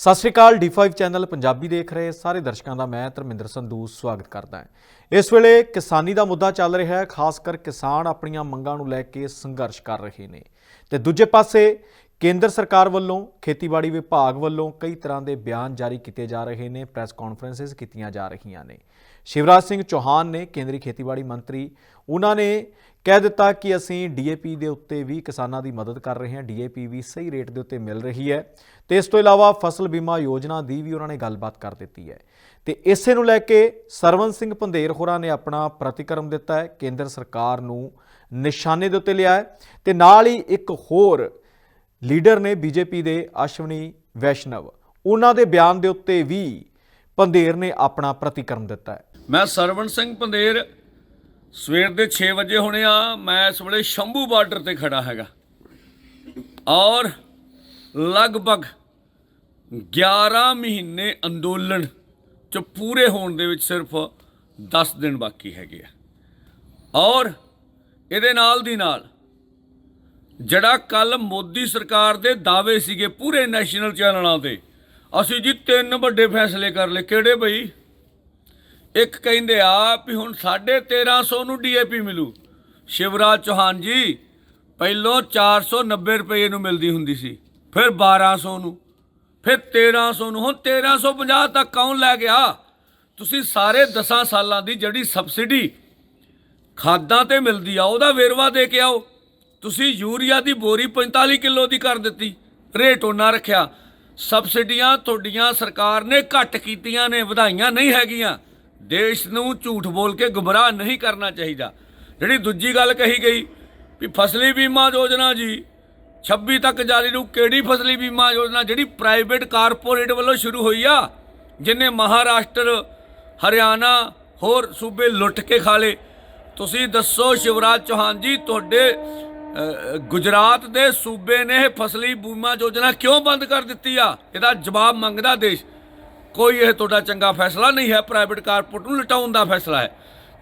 ਸਤਿ ਸ਼੍ਰੀ ਅਕਾਲ D5 channel Punjabi ਦੇਖ ਰਹੇ ਸਾਰੇ ਦਰਸ਼ਕਾਂ ਦਾ ਮੈਂ ਧਰਮਿੰਦਰ ਸੰਧੂ ਸਵਾਗਤ ਕਰਦਾ ਹਾਂ। ਇਸ ਵੇਲੇ ਕਿਸਾਨੀ ਦਾ ਮੁੱਦਾ ਚੱਲ ਰਿਹਾ ਹੈ, ਖਾਸ ਕਰ ਕਿਸਾਨ ਆਪਣੀਆਂ ਮੰਗਾਂ ਨੂੰ ਲੈ ਕੇ ਸੰਘਰਸ਼ ਕਰ ਰਹੇ ਨੇ। ਤੇ ਦੂਜੇ ਪਾਸੇ ਕੇਂਦਰ ਸਰਕਾਰ ਵੱਲੋਂ, ਖੇਤੀਬਾੜੀ ਵਿਭਾਗ ਵੱਲੋਂ ਕਈ ਤਰ੍ਹਾਂ ਦੇ ਬਿਆਨ ਜਾਰੀ ਕੀਤੇ ਜਾ ਰਹੇ ਨੇ, ਪ੍ਰੈਸ ਕਾਨਫਰੰਸਿਸ ਕੀਤੀਆਂ ਜਾ ਰਹੀਆਂ ਨੇ। ਸ਼ਿਵਰਾਜ ਸਿੰਘ ਚੌਹਾਨ ਨੇ ਕੇਂਦਰੀ ਖੇਤੀਬਾੜੀ ਮੰਤਰੀ, ਉਹਨਾਂ ਨੇ ਕਹਿ ਦਿੱਤਾ ਕਿ ਅਸੀਂ ਡੀਏਪੀ ਦੇ ਉੱਤੇ ਵੀ ਕਿਸਾਨਾਂ ਦੀ ਮਦਦ ਕਰ ਰਹੇ ਹਾਂ ਡੀਏਪੀ ਵੀ ਸਹੀ ਰੇਟ ਦੇ ਉੱਤੇ ਮਿਲ ਰਹੀ ਹੈ ਤੇ ਇਸ ਤੋਂ ਇਲਾਵਾ ਫਸਲ ਬੀਮਾ ਯੋਜਨਾ ਦੀ ਵੀ ਉਹਨਾਂ ਨੇ ਗੱਲਬਾਤ ਕਰ ਦਿੱਤੀ ਹੈ। ਤੇ ਇਸੇ ਨੂੰ ਲੈ ਕੇ ਸਰਵਨ ਸਿੰਘ ਪੰਧੇਰ ਹੋਰਾਂ ਨੇ ਆਪਣਾ ਪ੍ਰਤੀਕਰਮ ਦਿੱਤਾ ਹੈ, ਕੇਂਦਰ ਸਰਕਾਰ ਨੂੰ ਨਿਸ਼ਾਨੇ ਦੇ ਉੱਤੇ ਲਿਆ ਹੈ ਤੇ ਨਾਲ ਹੀ ਇੱਕ ਹੋਰ ਲੀਡਰ ਨੇ ਬੀਜੇਪੀ ਦੇ ਅਸ਼ਵਨੀ ਵੈਸ਼ਨਵ, ਉਹਨਾਂ ਦੇ ਬਿਆਨ ਦੇ ਉੱਤੇ ਵੀ ਪੰਧੇਰ ਨੇ ਆਪਣਾ ਪ੍ਰਤੀਕਰਮ ਦਿੱਤਾ ਹੈ। ਮੈਂ ਸਰਵਣ ਸਿੰਘ ਪੰਦੇਰ ਸਵੇਰ ਦੇ 6 ਵਜੇ ਹੋਣੇ ਆ, ਮੈਂ ਇਸ ਵੇਲੇ ਸ਼ੰਭੂ ਬਾਰਡਰ ਤੇ ਖੜਾ ਹੈਗਾ। ਔਰ ਲਗਭਗ 11 ਮਹੀਨੇ ਅੰਦੋਲਨ ਚ ਪੂਰੇ ਹੋਣ ਦੇ ਵਿੱਚ ਸਿਰਫ 10 ਦਿਨ ਬਾਕੀ ਹੈਗੇ ਆ। ਔਰ ਇਹਦੇ ਨਾਲ ਦੀ ਨਾਲ ਜਿਹੜਾ ਕੱਲ ਮੋਦੀ ਸਰਕਾਰ ਦੇ ਦਾਅਵੇ ਸੀਗੇ ਪੂਰੇ ਨੈਸ਼ਨਲ ਚੈਨਲਾਂ ਤੇ, ਅਸੀਂ ਜੀ ਤਿੰਨ ਵੱਡੇ ਫੈਸਲੇ ਕਰ ਲਏ। ਕਿਹੜੇ ਬਈ? ਇੱਕ ਕਹਿੰਦੇ ਆ ਵੀ ਹੁਣ 1350 ਨੂੰ ਡੀਏਪੀ ਮਿਲੂ। ਸ਼ਿਵਰਾਜ ਚੌਹਾਨ ਜੀ, ਪਹਿਲੋਂ 490 ਰੁਪਏ ਨੂੰ ਮਿਲਦੀ ਹੁੰਦੀ ਸੀ, ਫਿਰ 1200 ਨੂੰ, ਫਿਰ 1300 ਨੂੰ, ਹੁਣ 1350 ਤੱਕ ਕੌਣ ਲੈ ਗਿਆ? ਤੁਸੀਂ ਸਾਰੇ 10 ਸਾਲਾਂ ਦੀ ਜਿਹੜੀ ਸਬਸਿਡੀ ਖਾਦਾਂ ਤੇ ਮਿਲਦੀ ਆ, ਉਹਦਾ ਵੇਰਵਾ ਦੇ ਕੇ ਆਓ। ਤੁਸੀਂ ਯੂਰੀਆ ਦੀ ਬੋਰੀ 45 ਕਿਲੋ ਦੀ ਕਰ ਦਿੱਤੀ, ਰੇਟ ਉਹਨਾਂ ਰੱਖਿਆ। ਸਬਸਿਡੀਆਂ ਤੁਹਾਡੀਆਂ ਸਰਕਾਰ ਨੇ ਘੱਟ ਕੀਤੀਆਂ ਨੇ, ਵਧਾਈਆਂ ਨਹੀਂ ਹੈਗੀਆਂ। ਦੇਸ਼ ਨੂੰ ਝੂਠ ਬੋਲ ਕੇ ਗੁੰਮਰਾਹ ਨਹੀਂ ਕਰਨਾ ਚਾਹੀਦਾ। ਜਿਹੜੀ ਦੂਜੀ ਗੱਲ ਕਹੀ ਗਈ ਵੀ ਫਸਲੀ ਬੀਮਾ ਯੋਜਨਾ ਜੀ 26 ਤੱਕ ਜਾਰੀ ਨੂੰ ਕਿਹੜੀ ਫਸਲੀ ਬੀਮਾ ਯੋਜਨਾ? ਜਿਹੜੀ ਪ੍ਰਾਈਵੇਟ ਕਾਰਪੋਰੇਟ ਵੱਲੋਂ ਸ਼ੁਰੂ ਹੋਈ ਆ, ਜਿਨੇ ਮਹਾਰਾਸ਼ਟਰ, ਹਰਿਆਣਾ, ਹੋਰ ਸੂਬੇ ਲੁੱਟ ਕੇ ਖਾ ਲਏ। ਤੁਸੀਂ ਦੱਸੋ ਸ਼ਿਵਰਾਜ ਚੌਹਾਨ ਜੀ, ਤੁਹਾਡੇ ਗੁਜਰਾਤ ਦੇ ਸੂਬੇ ਨੇ ਫਸਲੀ ਬੀਮਾ ਯੋਜਨਾ ਕਿਉਂ ਬੰਦ ਕਰ ਦਿੱਤੀ ਆ? ਇਹਦਾ ਜਵਾਬ ਮੰਗਦਾ ਦੇਸ਼। ਕੋਈ ਇਹ ਤੁਹਾਡਾ ਚੰਗਾ ਫੈਸਲਾ ਨਹੀਂ ਹੈ ਪ੍ਰਾਈਵੇਟ ਕਾਰਪੋਰੇਟ ਨੂੰ ਲਟਾਉਣ ਦਾ ਫੈਸਲਾ ਹੈ।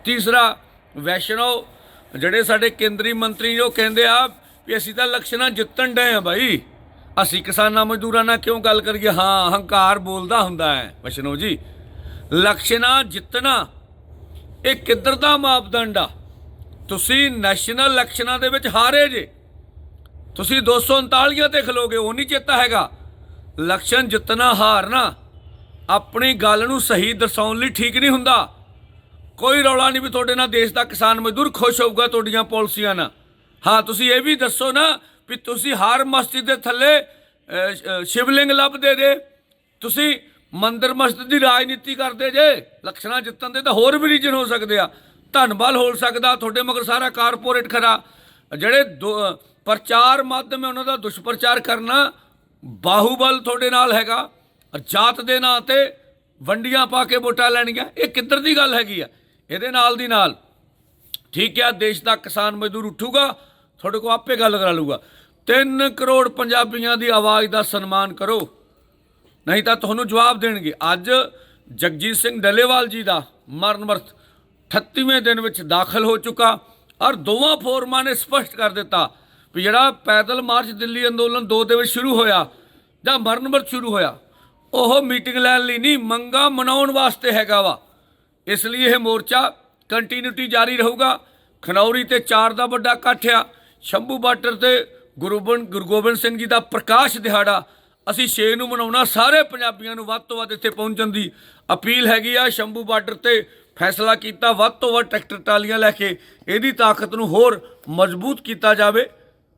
ਤੀਸਰਾ, ਵੈਸ਼ਨੋ, ਜਿਹੜੇ ਸਾਡੇ ਕੇਂਦਰੀ ਮੰਤਰੀ ਨੇ ਉਹ ਕਹਿੰਦੇ ਆ ਵੀ ਅਸੀਂ ਤਾਂ ਇਲੈਕਸ਼ਨਾਂ ਜਿੱਤਣ ਡਏ ਆ ਭਾਈ ਅਸੀਂ ਕਿਸਾਨਾਂ ਮਜ਼ਦੂਰਾਂ ਨਾਲ ਕਿਉਂ ਗੱਲ ਕਰੀਏ? ਹਾਂ, ਹੰਕਾਰ ਬੋਲਦਾ ਹੁੰਦਾ ਹੈ, ਵੈਸ਼ਨੋ ਜੀ। ਇਲੈਕਸ਼ਨਾਂ ਜਿੱਤਣਾ, ਇਹ ਕਿੱਧਰ ਦਾ ਮਾਪਦੰਡ ਆ? ਤੁਸੀਂ ਨੈਸ਼ਨਲ ਇਲੈਕਸ਼ਨਾਂ ਦੇ ਵਿੱਚ ਹਾਰੇ ਜੇ। ਤੁਸੀਂ 239 ਤੇ ਖਲੋਗੇ ਉਹ ਨਹੀਂ ਚੇਤਾ ਹੈਗਾ। ਇਲੈਕਸ਼ਨ ਜਿੱਤਣਾ, ਹਾਰਨਾ। ਆਪਣੀ ਗੱਲ ਨੂੰ ਸਹੀ ਦਰਸਾਉਣ ਲਈ ਠੀਕ ਨਹੀਂ ਹੁੰਦਾ। ਕੋਈ ਰੌਲਾ ਨਹੀਂ ਵੀ ਤੁਹਾਡੇ ਨਾਲ ਦੇਸ਼ ਦਾ ਕਿਸਾਨ ਮਜ਼ਦੂਰ ਖੁਸ਼ ਹੋਊਗਾ ਤੁਹਾਡੀਆਂ ਪਾਲਿਸੀਆਂ ਨਾਲ। ਹਾਂ, ਤੁਸੀਂ ਇਹ ਵੀ ਦੱਸੋ ਨਾ ਵੀ ਤੁਸੀਂ ਹਰ ਮਸਜਿਦ ਦੇ ਥੱਲੇ ਸ਼ਿਵਲਿੰਗ ਲੱਭਦੇ ਜੇ। ਤੁਸੀਂ ਮੰਦਰ ਮਸਜਿਦ ਦੀ ਰਾਜਨੀਤੀ ਕਰਦੇ ਜੇ ਲਕਸ਼ਣਾ ਜਿੱਤਣ ਦੇ ਤਾਂ ਹੋਰ ਵੀ ਰੀਜਨ ਹੋ ਸਕਦੇ ਆ। ਧਨਬਲ ਹੋ ਸਕਦਾ ਤੁਹਾਡੇ ਮਗਰ ਸਾਰਾ ਕਾਰਪੋਰੇਟ ਖਰਾ। ਜਿਹੜੇ ਦੋ- ਪ੍ਰਚਾਰ ਮਾਧਿਅਮ ਹੈ, ਉਹਨਾਂ ਦਾ ਦੁਸ਼ਪ੍ਰਚਾਰ ਕਰਨਾ ਬਾਹੂਬਲ ਤੁਹਾਡੇ ਨਾਲ ਹੈਗਾ। ਜਾਤ ਦੇ ਨਾਂ ਤੇ ਵੰਡੀਆਂ ਪਾ ਕੇ ਵੋਟਾਂ ਲੈਣੀਆਂ ਇਹ ਕਿੱਧਰ ਦੀ ਗੱਲ ਹੈਗੀ ਆ? ਇਹਦੇ ਨਾਲ ਦੀ ਨਾਲ, ਠੀਕ ਹੈ ਦੇਸ਼ ਦਾ ਕਿਸਾਨ ਮਜ਼ਦੂਰ ਉੱਠੂਗਾ, ਤੁਹਾਡੇ ਕੋਲ ਆਪੇ ਗੱਲ ਕਰਾ ਲੂਗਾ 3 ਕਰੋੜ ਪੰਜਾਬੀਆਂ ਦੀ ਆਵਾਜ਼ ਦਾ ਸਨਮਾਨ ਕਰੋ, ਨਹੀਂ ਤਾਂ ਤੁਹਾਨੂੰ ਜਵਾਬ ਦੇਣਗੇ। ਅੱਜ ਜਗਜੀਤ ਸਿੰਘ ਡੱਲੇਵਾਲ ਜੀ ਦਾ ਮਰਨ ਵਰਤ 38ਵੇਂ ਦਿਨ ਵਿੱਚ ਦਾਖਲ ਹੋ ਚੁੱਕਾ ਔਰ ਦੋਵਾਂ ਫੋਰਮਾਂ ਨੇ ਸਪਸ਼ਟ ਕਰ ਦਿੱਤਾ ਵੀ ਜਿਹੜਾ ਪੈਦਲ ਮਾਰਚ ਦਿੱਲੀ ਅੰਦੋਲਨ 2 ਦੇ ਵਿੱਚ ਸ਼ੁਰੂ ਹੋਇਆ ਜਾਂ ਮਰਨ ਵਰਤ ਸ਼ੁਰੂ ਹੋਇਆ ਉਹ ਮੀਟਿੰਗ ਲੈਣ ਲਈ ਨਹੀਂ, ਮੰਗਾ ਮਨਾਉਣ ਵਾਸਤੇ ਹੈਗਾ ਵਾ। ਇਸ ਲਈ ਇਹ ਮੋਰਚਾ ਕੰਟੀਨਿਊਟੀ ਜਾਰੀ ਰਹੂਗਾ। ਖਨੌਰੀ ਤੇ ਚਾਰ ਦਾ ਵੱਡਾ ਇਕੱਠ ਆ। ਸ਼ੰਭੂ ਬਾਰਡਰ ਤੇ ਗੁਰੂਬਨ ਗੁਰੂ ਗੋਬਿੰਦ ਸਿੰਘ ਜੀ ਦਾ ਪ੍ਰਕਾਸ਼ ਦਿਹਾੜਾ। ਅਸੀਂ 6 ਨੂੰ ਮਨਾਉਣਾ, ਸਾਰੇ ਪੰਜਾਬੀਆਂ ਨੂੰ ਵੱਧ ਤੋਂ ਵੱਧ ਇੱਥੇ ਪਹੁੰਚਣ ਦੀ ਅਪੀਲ ਹੈਗੀ ਆ। ਸ਼ੰਭੂ ਬਾਰਡਰ ਤੇ ਫੈਸਲਾ ਕੀਤਾ, ਵੱਧ ਤੋਂ ਵੱਧ ਟਰੈਕਟਰ ਟਾਲੀਆਂ ਲੈ ਕੇ ਇਹਦੀ ਤਾਕਤ ਨੂੰ ਹੋਰ ਮਜ਼ਬੂਤ ਕੀਤਾ ਜਾਵੇ।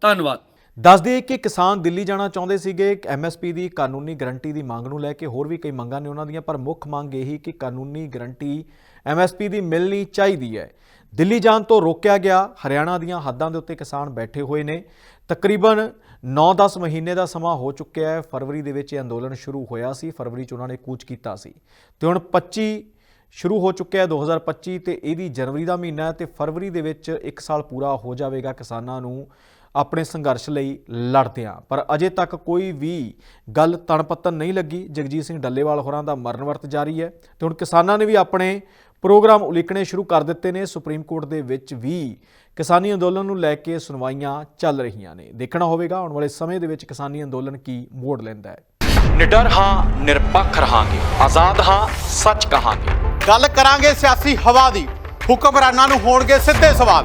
ਧੰਨਵਾਦ। ਦੱਸ ਦਈਏ ਕਿ ਕਿਸਾਨ ਦਿੱਲੀ ਜਾਣਾ ਚਾਹੁੰਦੇ ਸੀਗੇ। ਐਮਐਸਪੀ ਦੀ ਕਾਨੂੰਨੀ ਗਰੰਟੀ ਦੀ ਮੰਗ ਨੂੰ ਲੈ ਕੇ ਹੋਰ ਵੀ ਕਈ ਮੰਗਾਂ ਨੇ ਉਹਨਾਂ ਦੀਆਂ, ਪਰ ਮੁੱਖ ਮੰਗ ਇਹੀ ਕਿ ਕਾਨੂੰਨੀ ਗਰੰਟੀ ਐਮਐਸਪੀ ਦੀ ਮਿਲਣੀ ਚਾਹੀਦੀ ਹੈ। ਦਿੱਲੀ ਜਾਣ ਤੋਂ ਰੋਕਿਆ ਗਿਆ। ਹਰਿਆਣਾ ਦੀਆਂ ਹੱਦਾਂ ਦੇ ਉੱਤੇ ਕਿਸਾਨ ਬੈਠੇ ਹੋਏ ਨੇ। ਤਕਰੀਬਨ 9-10 ਮਹੀਨੇ ਦਾ ਸਮਾਂ ਹੋ ਚੁੱਕਿਆ ਹੈ। ਫਰਵਰੀ ਦੇ ਵਿੱਚ ਇਹ ਅੰਦੋਲਨ ਸ਼ੁਰੂ ਹੋਇਆ ਸੀ। ਫਰਵਰੀ 'ਚ ਉਹਨਾਂ ਨੇ ਕੂਚ ਕੀਤਾ ਸੀ। ਤੇ ਹੁਣ 25 ਸ਼ੁਰੂ ਹੋ ਚੁੱਕਿਆ ਹੈ 2025 ਤੇ ਇਹਦੀ ਜਨਵਰੀ ਦਾ ਮਹੀਨਾ ਹੈ ਤੇ ਫਰਵਰੀ ਦੇ ਵਿੱਚ 1 ਸਾਲ ਪੂਰਾ ਹੋ ਜਾਵੇਗਾ ਕਿਸਾਨਾਂ ਨੂੰ ਆਪਣੇ ਸੰਘਰਸ਼ ਲਈ ਲੜਦਿਆਂ ਪਰ ਅਜੇ ਤੱਕ ਕੋਈ ਵੀ ਗੱਲ ਤਣਪੱਤਨ ਨਹੀਂ ਲੱਗੀ। ਜਗਜੀਤ ਸਿੰਘ ਡੱਲੇਵਾਲ ਹੋਰਾਂ ਦਾ ਮਰਨ ਵਰਤ ਜਾਰੀ ਹੈ ਤੇ ਹੁਣ ਕਿਸਾਨਾਂ ਨੇ ਵੀ ਆਪਣੇ ਪ੍ਰੋਗਰਾਮ ਉਲੀਕਣੇ ਸ਼ੁਰੂ ਕਰ ਦਿੱਤੇ ਨੇ। ਸੁਪਰੀਮ ਕੋਰਟ ਦੇ ਵਿੱਚ ਵੀ ਕਿਸਾਨੀ ਅੰਦੋਲਨ ਨੂੰ ਲੈ ਕੇ ਸੁਣਵਾਈਆਂ ਚੱਲ ਰਹੀਆਂ ਨੇ। ਦੇਖਣਾ ਹੋਵੇਗਾ ਆਉਣ ਵਾਲੇ ਸਮੇਂ ਦੇ ਵਿੱਚ ਕਿਸਾਨੀ ਅੰਦੋਲਨ ਕੀ ਮੋੜ ਲੈਂਦਾ ਹੈ। ਨਿਡਰ ਹਾਂ ਨਿਰਪੱਖ ਰਹਾਂਗੇ। ਆਜ਼ਾਦ ਹਾਂ ਸੱਚ ਕਹਾਂਗੇ। ਗੱਲ ਕਰਾਂਗੇ ਸਿਆਸੀ ਹਵਾ ਦੀ। ਹੁਕਮਰਾਨਾਂ ਨੂੰ ਹੋਣਗੇ ਸਿੱਧੇ ਸਵਾਲ।